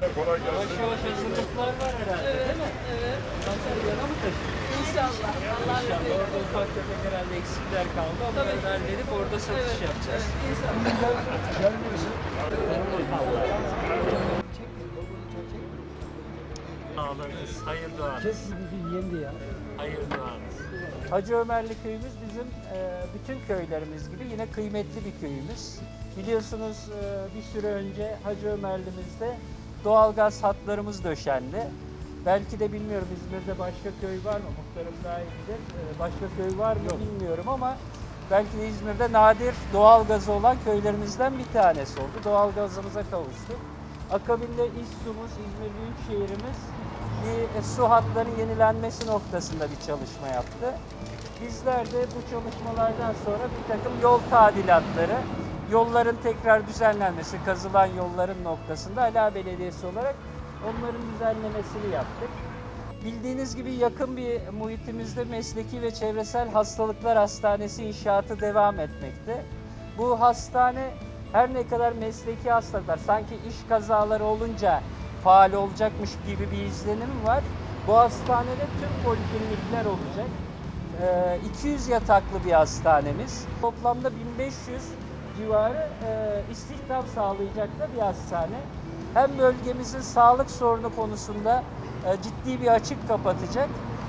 Kolay Yavaş gelsin. yavaş hazırlıklar var herhalde değil mi? Evet. Onları yana mı taşıyacağız? İnşallah. Allah İnşallah nasip orada ufak tefek herhalde eksikler kaldı. Onları da halledip orada satış Evet. yapacağız. İnşallah. Ağlarınız, hayır duanız. bizi yendi ya. Hayır duanız. Hacı Ömerli köyümüz bizim e, bütün köylerimiz gibi yine kıymetli bir köyümüz. Biliyorsunuz e, bir süre önce Hacı Ömerli'mizde doğalgaz hatlarımız döşendi. Belki de bilmiyorum İzmir'de başka köy var mı? Muhtarım daha iyi bilir. E, Başka köy var mı bilmiyorum ama belki de İzmir'de nadir doğalgazı olan köylerimizden bir tanesi oldu. Doğalgazımıza kavuştuk. Akabinde İSSU'muz, İzmir Büyükşehir'imiz bir e, su hatlarının yenilenmesi noktasında bir çalışma yaptı. Bizler de bu çalışmalardan sonra bir takım yol tadilatları, yolların tekrar düzenlenmesi, kazılan yolların noktasında Ala Belediyesi olarak onların düzenlemesini yaptık. Bildiğiniz gibi yakın bir muhitimizde Mesleki ve Çevresel Hastalıklar Hastanesi inşaatı devam etmekte. Bu hastane her ne kadar mesleki hastalıklar, sanki iş kazaları olunca faal olacakmış gibi bir izlenim var. Bu hastanede tüm poliklinikler olacak. Ee, 200 yataklı bir hastanemiz. Toplamda 1500 civarı e, istihdam sağlayacak da bir hastane. Hem bölgemizin sağlık sorunu konusunda e, ciddi bir açık kapatacak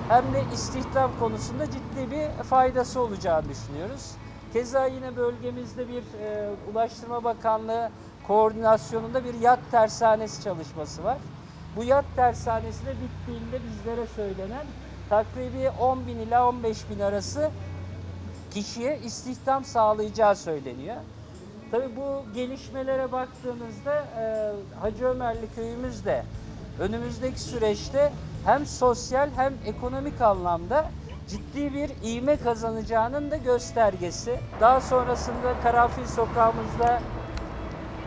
hem de istihdam konusunda ciddi bir faydası olacağını düşünüyoruz. Keza yine bölgemizde bir e, Ulaştırma Bakanlığı koordinasyonunda bir yat tersanesi çalışması var. Bu yat tersanesi de bittiğinde bizlere söylenen takribi 10 bin ila 15 bin arası kişiye istihdam sağlayacağı söyleniyor. Tabii bu gelişmelere baktığımızda e, Hacı Ömerli köyümüz de önümüzdeki süreçte hem sosyal hem ekonomik anlamda ciddi bir ivme kazanacağının da göstergesi. Daha sonrasında Karanfil sokağımızda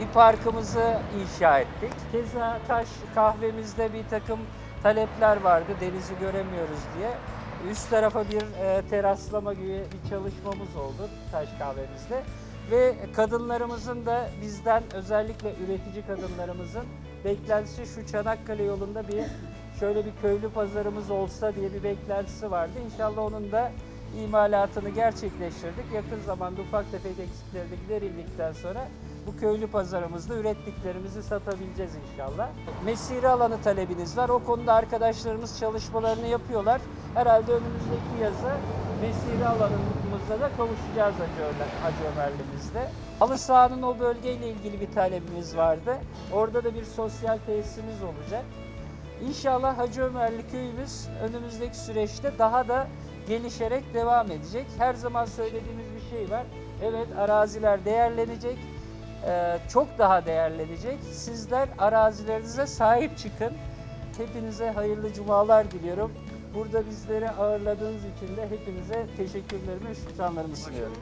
bir parkımızı inşa ettik. Keza taş kahvemizde bir takım talepler vardı denizi göremiyoruz diye. Üst tarafa bir e, teraslama gibi bir çalışmamız oldu taş kahvemizde. Ve kadınlarımızın da bizden özellikle üretici kadınlarımızın beklentisi şu Çanakkale yolunda bir şöyle bir köylü pazarımız olsa diye bir beklentisi vardı. İnşallah onun da imalatını gerçekleştirdik. Yakın zamanda ufak tefek eksikleri de giderildikten sonra bu köylü pazarımızda ürettiklerimizi satabileceğiz inşallah. Mesire alanı talebiniz var. O konuda arkadaşlarımız çalışmalarını yapıyorlar. Herhalde önümüzdeki yaza mesire alanımızda da kavuşacağız Hacı, Ömer, Hacı Ömerli'mizde. Halı sahanın o bölgeyle ilgili bir talebimiz vardı. Orada da bir sosyal tesisimiz olacak. İnşallah Hacı Ömerli köyümüz önümüzdeki süreçte daha da gelişerek devam edecek. Her zaman söylediğimiz bir şey var. Evet araziler değerlenecek. Ee, çok daha değerlenecek. Sizler arazilerinize sahip çıkın. Hepinize hayırlı cumalar diliyorum. Burada bizleri ağırladığınız için de hepinize teşekkürlerimi, şükranlarımı sunuyorum.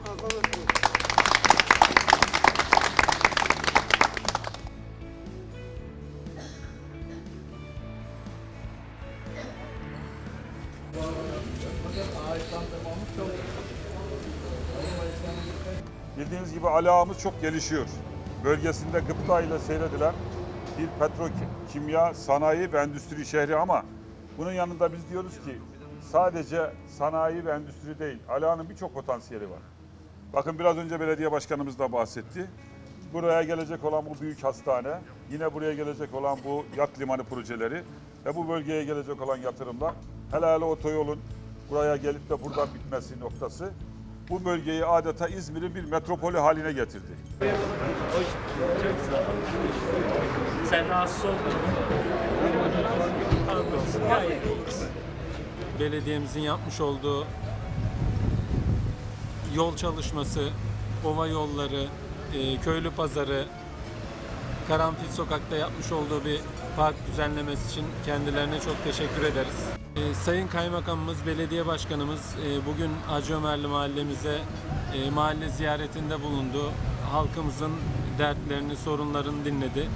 Bildiğiniz gibi Ali Ağamız çok gelişiyor. Bölgesinde gıpta ile seyredilen bir petrokimya, sanayi ve endüstri şehri ama bunun yanında biz diyoruz ki sadece sanayi ve endüstri değil, Ali Ağa'nın birçok potansiyeli var. Bakın biraz önce belediye başkanımız da bahsetti. Buraya gelecek olan bu büyük hastane, yine buraya gelecek olan bu yat limanı projeleri ve bu bölgeye gelecek olan yatırımlar, hele hele otoyolun buraya gelip de buradan bitmesi noktası bu bölgeyi adeta İzmir'in bir metropolü haline getirdi. Hoş Çok sağ ol. Sen rahatsız oldun belediyemizin yapmış olduğu yol çalışması, ova yolları, e, köylü pazarı, Karanfil Sokak'ta yapmış olduğu bir park düzenlemesi için kendilerine çok teşekkür ederiz. E, Sayın Kaymakamımız, Belediye Başkanımız e, bugün Hacı Ömerli mahallemize mahalle ziyaretinde bulundu. Halkımızın dertlerini, sorunlarını dinledi.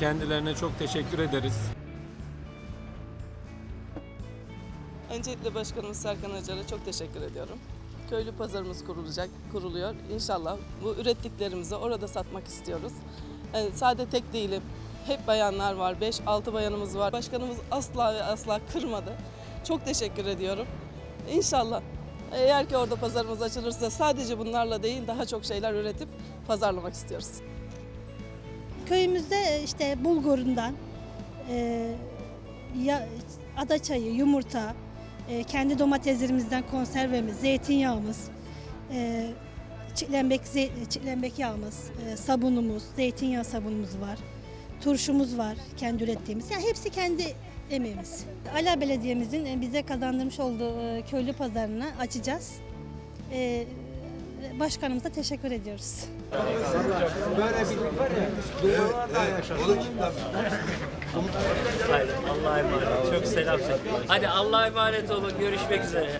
Kendilerine çok teşekkür ederiz. Öncelikle Başkanımız Serkan Acar'a çok teşekkür ediyorum. Köylü pazarımız kurulacak, kuruluyor. İnşallah bu ürettiklerimizi orada satmak istiyoruz. Yani sade tek değilim. Hep bayanlar var. 5-6 bayanımız var. Başkanımız asla ve asla kırmadı. Çok teşekkür ediyorum. İnşallah eğer ki orada pazarımız açılırsa sadece bunlarla değil daha çok şeyler üretip pazarlamak istiyoruz. Köyümüzde işte bulgurundan, e, ya, adaçayı, yumurta, e, kendi domateslerimizden konservemiz, zeytinyağımız, e, çitlembek yağımız, e, sabunumuz, zeytinyağı sabunumuz var. Turşumuz var, kendi ürettiğimiz. Yani hepsi kendi emeğimiz. Ala Belediye'mizin e, bize kazandırmış olduğu e, köylü pazarını açacağız. Başkanımıza teşekkür ediyoruz. Haydi Allah'a emanet. Çok selam söyle. Hadi Allah'a emanet olun. Görüşmek üzere.